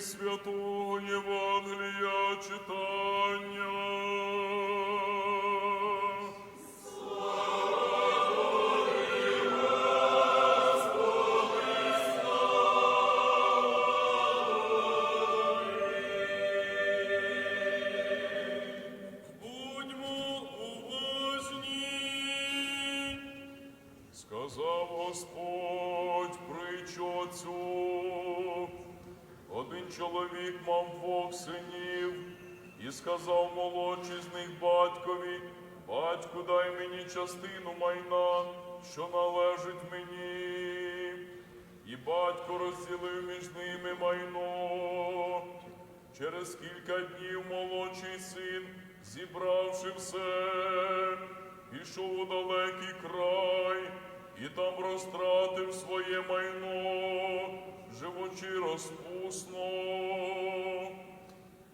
святого Євангелія читання. Сказав Господь притчу цю. Один чоловік мав двох синів і сказав молодший з них батькові, батьку, дай мені частину майна, що належить мені. І батько розділив між ними майно. Через кілька днів молодший син, зібравши все, пішов у далекий край і там розтратив своє майно, живучи розпусно.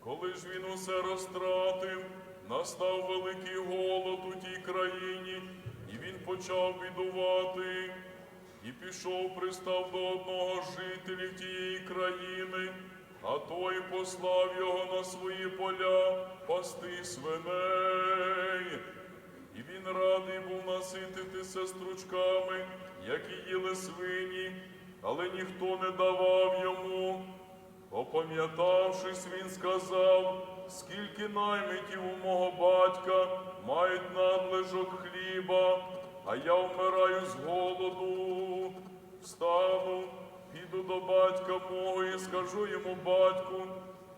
Коли ж він усе розтратив, настав великий голод у тій країні, і він почав бідувати. І пішов, пристав до одного жителів тієї країни, а той послав його на свої поля пасти свиней. І він радий був насититися стручками, які їли свині, але ніхто не давав йому. Опам'ятавшись, він сказав, скільки наймитів у мого батька мають надлежок хліба, а я вмираю з голоду. Встану, піду до батька мого і скажу йому, батьку,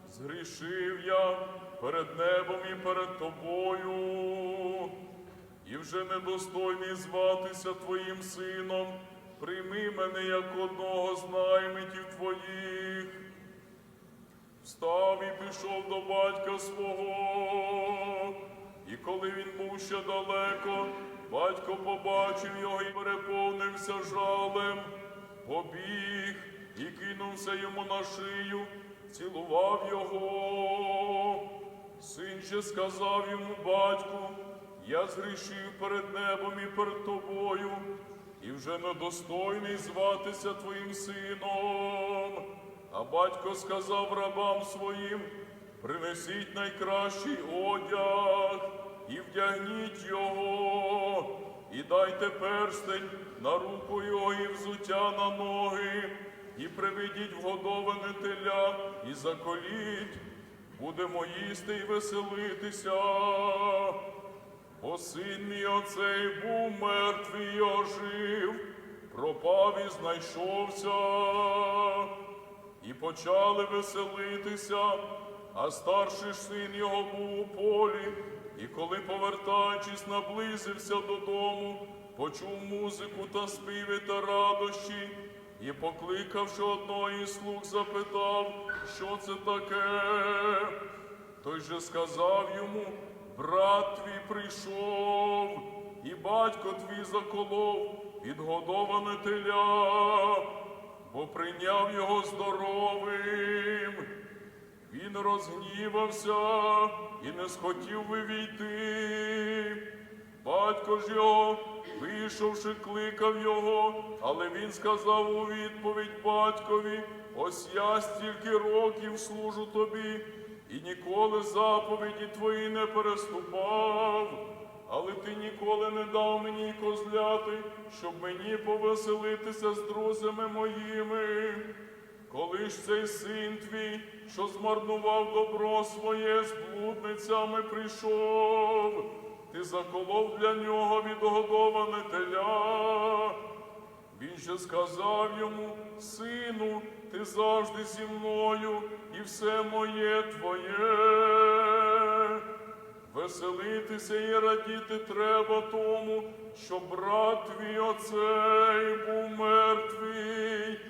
згрішив я перед небом і перед тобою, і вже недостойний зватися твоїм сином. Прийми мене як одного з наймитів твоїх. Встав і пішов до батька свого. І коли він був ще далеко, батько побачив його і переповнився жалем, побіг і кинувся йому на шию, цілував його. Син же сказав йому батьку, я згрішив перед небом і перед тобою, і вже недостойний зватися твоїм сином. А батько сказав рабам своїм: принесіть найкращий одяг і вдягніть його, і дайте перстень на руку його і взуття на ноги, і приведіть вгодоване теля, і заколіть, будемо їсти і веселитися. Бо син мій оцей був мертвий і ожив, пропав і знайшовся. І почали веселитися, а старший син його був у полі, і коли, повертаючись, наблизився додому, почув музику та співи та радощі, і, покликавши одного із слуг, запитав, що це таке. Той же сказав йому, брат твій прийшов, і батько твій заколов відгодоване теля бо прийняв його здоровим. Він розгнівався і не схотів вивійти. Батько ж його, вийшовши, кликав його, але він сказав у відповідь батькові: ось я стільки років служу тобі, і ніколи заповіді твої не переступав. Але ти ніколи не дав мені козляти, щоб мені повеселитися з друзями моїми. Коли ж цей син твій, що змарнував добро своє з блудницями, прийшов, ти заколов для нього відгодоване теля. Же сказав йому, сину, ти завжди зі мною, і все моє твоє. Веселитися і радіти треба тому, що брат твій оцей був мертвий